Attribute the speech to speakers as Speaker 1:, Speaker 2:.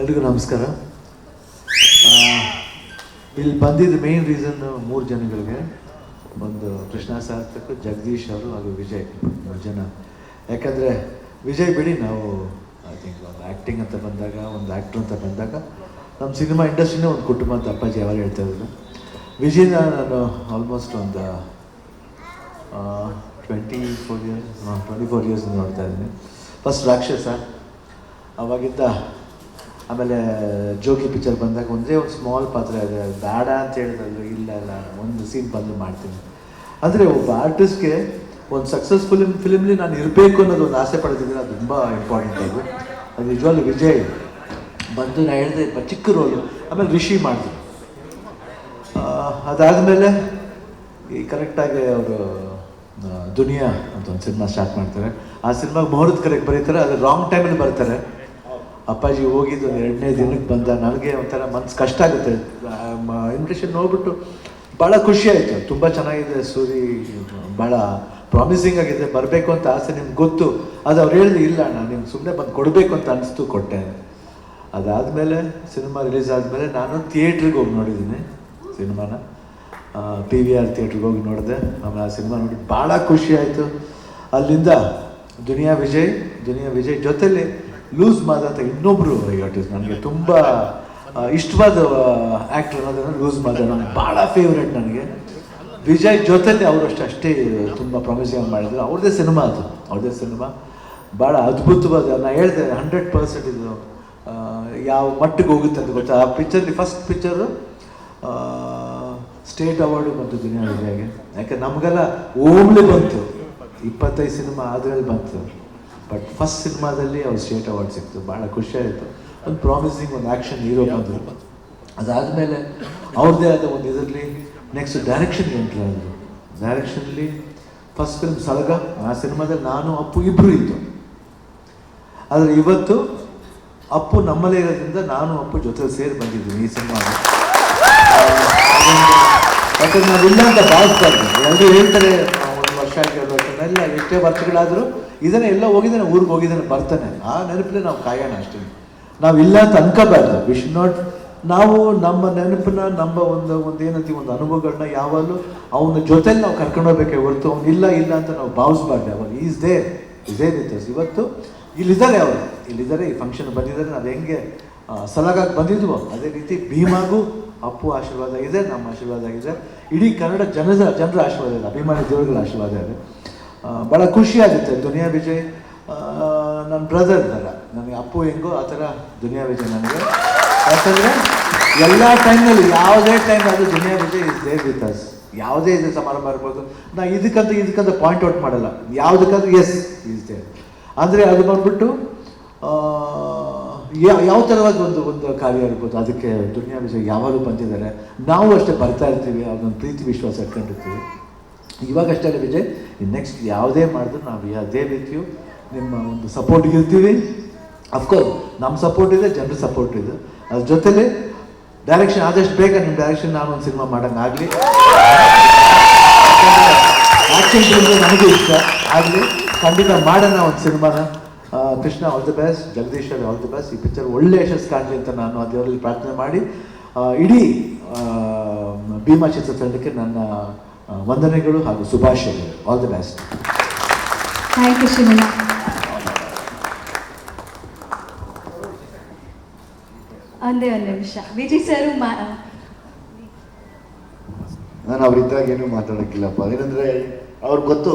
Speaker 1: ಎಲ್ರಿಗೂ ನಮಸ್ಕಾರ. ಇಲ್ಲಿ ಬಂದಿದ್ದ ಮೇನ್ ರೀಸನ್ ಮೂರು ಜನಗಳಿಗೆ, ಒಂದು ಕೃಷ್ಣ ಸಾರ್ಥಕ್, ಜಗದೀಶ್ ಅವರು ಹಾಗೂ ವಿಜಯ್, ಮೂರು ಜನ. ಯಾಕಂದರೆ ವಿಜಯ್ ಬಿಡಿ ನಾವು ಐ ಥಿಂಕ್ ಒಂದು ಆ್ಯಕ್ಟಿಂಗ್ ಅಂತ ಬಂದಾಗ, ಒಂದು ಆ್ಯಕ್ಟ್ರ್ ಅಂತ ಬಂದಾಗ ನಮ್ಮ ಸಿನಿಮಾ ಇಂಡಸ್ಟ್ರಿನೇ ಒಂದು ಕುಟುಂಬ ಅಂತ ಅಪ್ಪಾಜಿ ಯಾವಾಗ ಹೇಳ್ತಾ ಇದ್ರು. ವಿಜಯ್ನ ನಾನು ಆಲ್ಮೋಸ್ಟ್ ಒಂದು twenty four years twenty four years ನೋಡ್ತಾ ಇದ್ದೀನಿ. ಫಸ್ಟ್ ರಾಕ್ಷಸ ಅವಾಗಿದ್ದ ಆಮೇಲೆ ಜೋಗಿ ಪಿಕ್ಚರ್ ಬಂದಾಗ ಒಂದೇ ಒಂದು ಸ್ಮಾಲ್ ಪಾತ್ರ ಇದೆ ಬೇಡ ಅಂತ ಹೇಳಿದ್ರು ಇಲ್ಲ ಇಲ್ಲ, ಒಂದು ಸೀನ್ ಬಂದು ಮಾಡ್ತೀನಿ. ಅಂದರೆ ಒಬ್ಬ ಆರ್ಟಿಸ್ಟ್ಗೆ ಒಂದು ಸಕ್ಸಸ್ಫುಲ್ ಫಿಲ್ಮ್ಲಿ ನಾನು ಇರಬೇಕು ಅನ್ನೋದು ಒಂದು ಆಸೆ ಪಡ್ತಿದ್ದೀನಿ ಅದು ತುಂಬ ಇಂಪಾರ್ಟೆಂಟ್ ಅದು ಅದು ವಿಜಯ್ ಬಂದು ನಾನು ಹೇಳಿದೆ ಚಿಕ್ಕ ರೋಲು ಆಮೇಲೆ ರಿಷಿ ಮಾಡಿದ್ರು ಅದಾದಮೇಲೆ ಈ ಕರೆಕ್ಟಾಗಿ ಅವರು ದುನಿಯಾ ಅಂತ ಒಂದು ಸಿನಿಮಾ ಸ್ಟಾರ್ಟ್ ಮಾಡ್ತಾರೆ. ಆ ಸಿನಿಮಾಗೆ ಮುಹೂರ್ತ ಕರೆಕ್ಟ್ ಬರೀತಾರೆ, ಅದು ರಾಂಗ್ ಟೈಮಲ್ಲಿ ಬರ್ತಾರೆ. ಅಪ್ಪಾಜಿ ಹೋಗಿದ್ದು ಒಂದು ಎರಡನೇ ದಿನಕ್ಕೆ ಬಂದ, ನನಗೆ ಒಂಥರ ಮನ್ಸು ಕಷ್ಟ ಆಗುತ್ತೆ. ಇನ್ವಿಟೇಷನ್ ನೋಡ್ಬಿಟ್ಟು ಭಾಳ ಖುಷಿ ಆಯಿತು. ತುಂಬ ಚೆನ್ನಾಗಿದೆ ಸೂರಿ ಭಾಳ ಪ್ರಾಮಿಸಿಂಗ್ ಆಗಿದೆ, ಬರಬೇಕು ಅಂತ ಆಸೆ ನಿಮ್ಗೆ ಗೊತ್ತು. ಅದು ಅವ್ರು ಹೇಳಿದ್ರು, ಇಲ್ಲ, ನಾನು ನಿಮ್ಗೆ ಸುಮ್ಮನೆ ಬಂದು ಕೊಡಬೇಕು ಅಂತ ಅನಿಸ್ತು ಕೊಟ್ಟೆ. ಅದಾದಮೇಲೆ ಸಿನಿಮಾ ರಿಲೀಸ್ ಆದಮೇಲೆ ನಾನು ಥಿಯೇಟ್ರಿಗೆ ಹೋಗಿ ನೋಡಿದ್ದೀನಿ. ಸಿನಿಮಾನ. ಪಿ ವಿ ಆರ್ ಥಿಯೇಟ್ರಿಗೆ ಹೋಗಿ ನೋಡಿದೆ. ಆಮೇಲೆ ಆ ಸಿನಿಮಾ ನೋಡಿ ಭಾಳ ಖುಷಿ ಆಯಿತು. ಅಲ್ಲಿಂದ ದುನಿಯಾ ವಿಜಯ್ ದುನಿಯಾ ವಿಜಯ್ ಜೊತೆಲಿ ಲೂಸ್ ಮಾದ ಅಂತ ಇನ್ನೊಬ್ಬರು ಆರ್ಟಿಸ್ಟ್ ನನಗೆ ತುಂಬ ಇಷ್ಟವಾದ ಆ್ಯಕ್ಟರ್ ಅನ್ನೋದನ್ನು ಲೂಸ್ ಮಾದ ನನಗೆ ಭಾಳ ಫೇವ್ರೆಟ್ ನನಗೆ. ವಿಜಯ್ ಜೊತೆಲಿ ಅವರಷ್ಟು ಅಷ್ಟೇ ತುಂಬ ಪ್ರಾಮಿಸಿಂಗ್ ಮಾಡಿದ್ರು. ಅವ್ರದ್ದೇ ಸಿನಿಮಾ ಅದು. ಅವ್ರದ್ದೇ ಸಿನಿಮಾ. ಭಾಳ ಅದ್ಭುತವಾದ ನಾನು ಹೇಳಿದೆ ಹಂಡ್ರೆಡ್ ಪರ್ಸೆಂಟ್ ಇದು ಯಾವ ಮಟ್ಟಿಗೆ ಹೋಗುತ್ತೆ ಅಂತ ಗೊತ್ತಾ? ಆ ಪಿಕ್ಚರ್ಲಿ ಫಸ್ಟ್ ಪಿಕ್ಚರು ಸ್ಟೇಟ್ ಅವಾರ್ಡು ಬಂತು ದುನಿಯಾ ವಿಜಯ್ಗೆ ಯಾಕೆ ನಮಗೆಲ್ಲ ಓಮ್ಲಿ ಬಂತು. ಇಪ್ಪತ್ತೈದು ಸಿನಿಮಾ ಆದ್ರಲ್ಲಿ ಬಂತು. ಬಟ್ ಫಸ್ಟ್ ಸಿನಿಮಾದಲ್ಲಿ ಅವ್ರು ಸ್ಟೇಟ್ ಅವಾರ್ಡ್ ಸಿಕ್ತು. ಭಾಳ ಖುಷಿಯಾಯಿತು ಒಂದು ಪ್ರಾಮಿಸಿಂಗ್ ಒಂದು ಆ್ಯಕ್ಷನ್ ಹೀರೋ ಬಂದರು. ಅದಾದಮೇಲೆ ಅವ್ರದ್ದೇ ಆದ ಒಂದು ಇದರಲ್ಲಿ ನೆಕ್ಸ್ಟ್ ಡೈರೆಕ್ಷನ್ ಎಂಟ್ರಿ ಆದರು ಡೈರೆಕ್ಷನಲ್ಲಿ ಫಸ್ಟ್ ಫಿಲ್ಮ್ ಸಲಗ. ಆ ಸಿನಿಮಾದಲ್ಲಿ ನಾನು ಅಪ್ಪು ಇಬ್ಬರು ಇತ್ತು ಆದರೆ ಇವತ್ತು ಅಪ್ಪು ನಮ್ಮಲ್ಲೇ ಇರೋದ್ರಿಂದ ನಾನು ಅಪ್ಪು ಜೊತೆ ಸೇರಿ ಬಂದಿದ್ದೀನಿ ಈ ಸಿನಿಮಾ ಯಾಕಂದ್ರೆ ನಾವಿಲ್ಲ ಅಂತ ಭಾವಿಸ್ಬಾರ್ದು. ಎಲ್ಲರೂ ಹೇಳ್ತಾರೆ ಒಂದು ವರ್ಷ ಎರಡು ವರ್ಷ ಎಲ್ಲ ಎಷ್ಟೇ ವರ್ಷಗಳಾದರೂ ಇದನ್ನ ಎಲ್ಲ ಹೋಗಿದ್ದಾನೆ, ಊರಿಗೆ ಹೋಗಿದ್ದಾನೆ, ಬರ್ತಾನೆ. ಆ ನೆನಪಲ್ಲೇ ನಾವು ಕಾಯೋಣ ಅಷ್ಟೇ. ನಾವು ಇಲ್ಲ ಅಂತ ಅನ್ಕೋಬಾರ್ದು. ವಿಶ್ ನಾಟ್ ನಾವು ನಮ್ಮ ನೆನಪನ್ನ, ನಮ್ಮ ಒಂದು ಒಂದು ಏನಂತೀವಿ, ಒಂದು ಅನುಭವಗಳನ್ನ ಯಾವಾಗಲೂ ಅವನ ಜೊತೆಲಿ ನಾವು ಕರ್ಕೊಂಡು ಹೋಗ್ಬೇಕೆ ಹೊರತು ಅವ್ನು ಇಲ್ಲ ಇಲ್ಲ ಅಂತ ನಾವು ಭಾವಿಸ್ಬಾರ್ದು. ಯಾವಾಗ ಈಸ್ ದೇ ಇದೇ ರೀತಿ. ಇವತ್ತು ಇಲ್ಲಿದ್ದಾರೆ ಅವರು. ಇಲ್ಲಿದ್ದಾರೆ, ಈ ಫಂಕ್ಷನ್ ಬಂದಿದ್ದಾರೆ. ನಾವು ಹೆಂಗೆ ಸಲಾಗಾಗಿ ಬಂದಿದ್ವೋ, ಅದೇ ರೀತಿ ಭೀಮಾಗೂ ಅಪ್ಪು ಆಶೀರ್ವಾದ ಇದೆ, ನಮ್ಮ ಆಶೀರ್ವಾದ ಇದೆ ಇಡೀ ಕನ್ನಡ ಜನದ ಜನರ ಆಶೀರ್ವಾದ ಇದೆ, ಅಭಿಮಾನಿ ದೇವರುಗಳ ಆಶೀರ್ವಾದ ಇದೆ. ಭಾಳ ಖುಷಿ ಆಗುತ್ತೆ ದುನಿಯಾ ವಿಜಯ್. ನನ್ನ ಬ್ರದರ್ ಥರ ನನಗೆ ಅಪ್ಪು ಹೆಂಗೋ ಆ ಥರ ದುನಿಯಾ ವಿಜಯ್ ನನಗೆ. ಯಾಕಂದರೆ ಎಲ್ಲ ಟೈಮ್ನಲ್ಲಿ ಯಾವುದೇ ಟೈಮ್ ಅದು Duniya Vijay is there with us ಯಾವುದೇ ಇದು ಸಮಾರಂಭ ಇರ್ಬೋದು ನಾ ಇದಕ್ಕಂತ ಇದಕ್ಕಂತ ಪಾಯಿಂಟ್ ಔಟ್ ಮಾಡಲ್ಲ. ಯಾವುದಕ್ಕಂತ ಎಸ್ ಇಸ್ ದೇರ್ ಅಂದರೆ ಅದು ಬಂದ್ಬಿಟ್ಟು ಯಾವ ಥರವಾದ ಒಂದು ಒಂದು ಕಾರ್ಯ ಇರ್ಬೋದು? ಅದಕ್ಕೆ ದುನಿಯಾ ವಿಷಯ ಯಾವಾಗಲೂ ಬಂದಿದ್ದಾರೆ. ನಾವು ಅಷ್ಟೇ ಬರ್ತಾ ಇರ್ತೀವಿ ಅದೊಂದು ಪ್ರೀತಿ ವಿಶ್ವಾಸ ಇಟ್ಕೊಂಡಿರ್ತೀವಿ. ಇವಾಗಷ್ಟೇ ವಿಜಯ್ ನೆಕ್ಸ್ಟ್ ಯಾವುದೇ ಮಾಡಿದ್ರು ನಾವು ಅದೇ ರೀತಿಯು ನಿಮ್ಮ ಒಂದು ಸಪೋರ್ಟ್ ಇರ್ತೀವಿ. ಅಫ್ಕೋರ್ಸ್ ನಮ್ಮ ಸಪೋರ್ಟ್ ಇದೆ, ಜನರ ಸಪೋರ್ಟ್ ಇದೆ. ಅದ್ರ ಜೊತೆಲಿ ಡೈರೆಕ್ಷನ್ ಆದಷ್ಟು ಬೇಗ ನಿಮ್ಮ ಡೈರೆಕ್ಷನ್ ನಾನು ಒಂದು ಸಿನಿಮಾ ಮಾಡೋಂಗಾಗಲಿ ಫಿಲ್ಮ್ ನನಗೆ ಇಷ್ಟ. ಆಗಲಿ, ಖಂಡಿತ ಮಾಡೋಣ ಒಂದು ಸಿನಿಮಾನ Krishna all the best Jagadish all the best ಈ ಪಿಕ್ಚರ್ ಒಳ್ಳೆ ಯಶಸ್ಸು ಕಾಣಲಿ ಅಂತ ನಾನು ಅದರಲ್ಲಿ ದೇವರಲ್ಲಿ ಪ್ರಾರ್ಥನೆ ಮಾಡಿ. ಇಡೀ ಭೀಮಾ ಚಿತ್ರ ಚಿತ್ರತಂಡಕ್ಕೆ ನನ್ನ ವಂದನೆಗಳು ಹಾಗೂ ಶುಭಾಶಯಗಳು. All the best
Speaker 2: thank you Shivanna ಒಂದೇ ಒಂದು ನಿಮಿಷ. ವಿಜಯ್ ಸರ್
Speaker 3: ನಾನು ಅವ್ರಿದ್ದಾಗ ಏನು ಮಾತಾಡೋಕ್ಕಿಲ್ಲಪ್ಪ. ಏನಂದ್ರೆ ಅವ್ರಿಗೆ ಗೊತ್ತು.